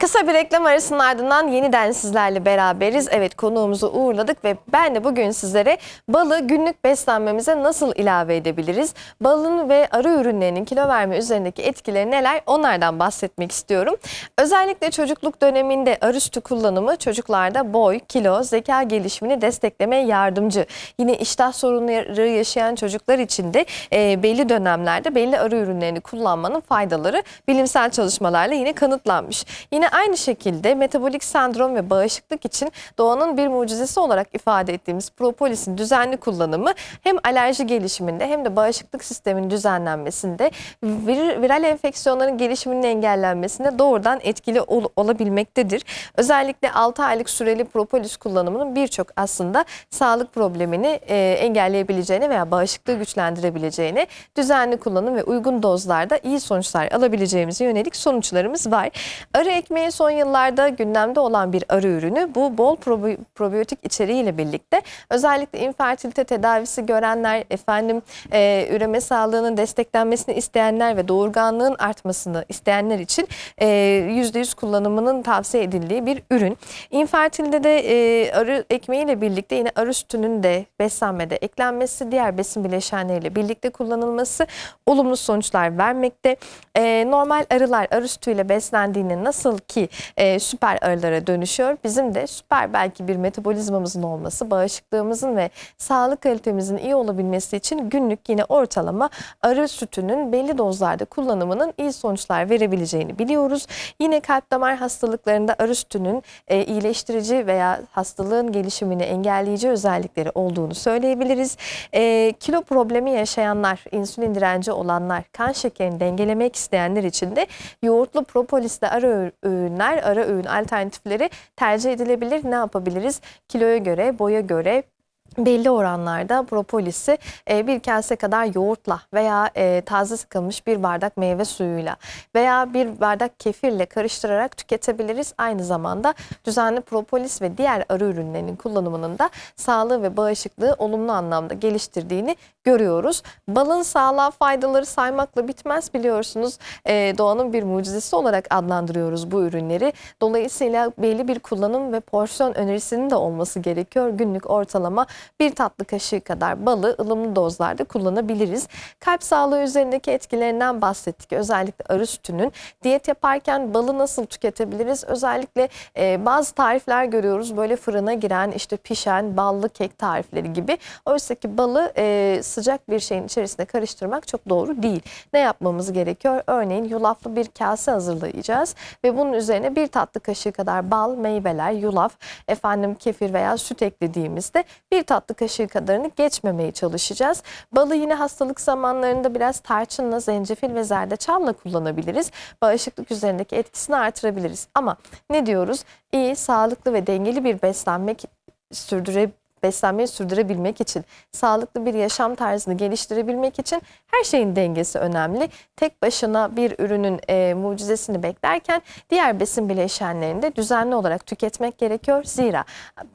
Kısa bir reklam arasının ardından yeniden sizlerle beraberiz. Evet konuğumuzu uğurladık ve ben de bugün sizlere balı günlük beslenmemize nasıl ilave edebiliriz? Balın ve arı ürünlerinin kilo verme üzerindeki etkileri neler onlardan bahsetmek istiyorum. Özellikle çocukluk döneminde arı sütü kullanımı çocuklarda boy, kilo, zeka gelişimini desteklemeye yardımcı. Yine iştah sorunları yaşayan çocuklar için de e, belli dönemlerde belli arı ürünlerini kullanmanın faydaları bilimsel çalışmalarla yine kanıtlanmış. Yine aynı şekilde metabolik sendrom ve bağışıklık için doğanın bir mucizesi olarak ifade ettiğimiz propolisin düzenli kullanımı hem alerji gelişiminde hem de bağışıklık sisteminin düzenlenmesinde vir- viral enfeksiyonların gelişiminin engellenmesinde doğrudan etkili ol- olabilmektedir. Özellikle 6 aylık süreli propolis kullanımının birçok aslında sağlık problemini e, engelleyebileceğini veya bağışıklığı güçlendirebileceğini düzenli kullanım ve uygun dozlarda iyi sonuçlar alabileceğimize yönelik sonuçlarımız var. Arı ekmeği son yıllarda gündemde olan bir arı ürünü. Bu bol probi- probiyotik içeriğiyle birlikte özellikle infertilite tedavisi görenler, efendim e, üreme sağlığının desteklenmesini isteyenler ve doğurganlığın artmasını isteyenler için e, %100 kullanımının tavsiye edildiği bir ürün. İnfertilitede e, arı ekmeğiyle birlikte yine arı sütünün de beslenmede eklenmesi, diğer besin bileşenleriyle birlikte kullanılması olumlu sonuçlar vermekte. E, normal arılar arı sütüyle beslendiğinde nasıl ki e, süper arılara dönüşüyor. Bizim de süper belki bir metabolizmamızın olması, bağışıklığımızın ve sağlık kalitemizin iyi olabilmesi için günlük yine ortalama arı sütünün belli dozlarda kullanımının iyi sonuçlar verebileceğini biliyoruz. Yine kalp damar hastalıklarında arı sütünün e, iyileştirici veya hastalığın gelişimini engelleyici özellikleri olduğunu söyleyebiliriz. E, kilo problemi yaşayanlar, insülin direnci olanlar, kan şekerini dengelemek isteyenler için de yoğurtlu propolisli ara öğ- öğünler, ara öğün alternatifleri tercih edilebilir. Ne yapabiliriz? Kiloya göre, boya göre belli oranlarda propolisi e, bir kase kadar yoğurtla veya e, taze sıkılmış bir bardak meyve suyuyla veya bir bardak kefirle karıştırarak tüketebiliriz. Aynı zamanda düzenli propolis ve diğer arı ürünlerinin kullanımının da sağlığı ve bağışıklığı olumlu anlamda geliştirdiğini görüyoruz. Balın sağlığa faydaları saymakla bitmez biliyorsunuz. E, doğanın bir mucizesi olarak adlandırıyoruz bu ürünleri. Dolayısıyla belli bir kullanım ve porsiyon önerisinin de olması gerekiyor. Günlük ortalama bir tatlı kaşığı kadar balı ılımlı dozlarda kullanabiliriz. Kalp sağlığı üzerindeki etkilerinden bahsettik. Özellikle arı sütünün. Diyet yaparken balı nasıl tüketebiliriz? Özellikle e, bazı tarifler görüyoruz. Böyle fırına giren işte pişen ballı kek tarifleri gibi. Oysa ki balı e, sıcak bir şeyin içerisine karıştırmak çok doğru değil. Ne yapmamız gerekiyor? Örneğin yulaflı bir kase hazırlayacağız ve bunun üzerine bir tatlı kaşığı kadar bal, meyveler, yulaf, efendim kefir veya süt eklediğimizde bir tatlı kaşığı kadarını geçmemeye çalışacağız. Balı yine hastalık zamanlarında biraz tarçınla, zencefil ve zerdeçalla kullanabiliriz. Bağışıklık üzerindeki etkisini artırabiliriz. Ama ne diyoruz? İyi, sağlıklı ve dengeli bir beslenmek sürdüre beslenmeyi sürdürebilmek için, sağlıklı bir yaşam tarzını geliştirebilmek için her şeyin dengesi önemli. Tek başına bir ürünün e, mucizesini beklerken diğer besin bileşenlerini de düzenli olarak tüketmek gerekiyor. Zira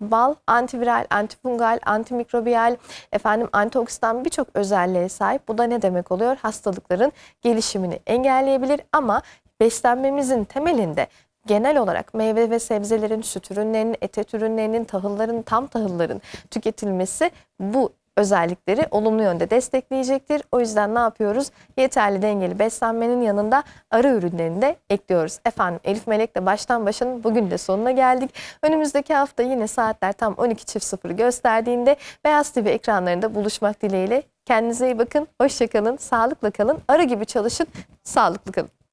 bal antiviral, antifungal, antimikrobiyal, efendim antioksidan birçok özelliğe sahip. Bu da ne demek oluyor? Hastalıkların gelişimini engelleyebilir ama beslenmemizin temelinde genel olarak meyve ve sebzelerin, süt ürünlerinin, etet ürünlerinin, tahılların, tam tahılların tüketilmesi bu özellikleri olumlu yönde destekleyecektir. O yüzden ne yapıyoruz? Yeterli dengeli beslenmenin yanında arı ürünlerini de ekliyoruz. Efendim Elif Melek'le baştan başın bugün de sonuna geldik. Önümüzdeki hafta yine saatler tam 12.00 gösterdiğinde Beyaz TV ekranlarında buluşmak dileğiyle. Kendinize iyi bakın, hoşçakalın, sağlıkla kalın, arı gibi çalışın, sağlıklı kalın.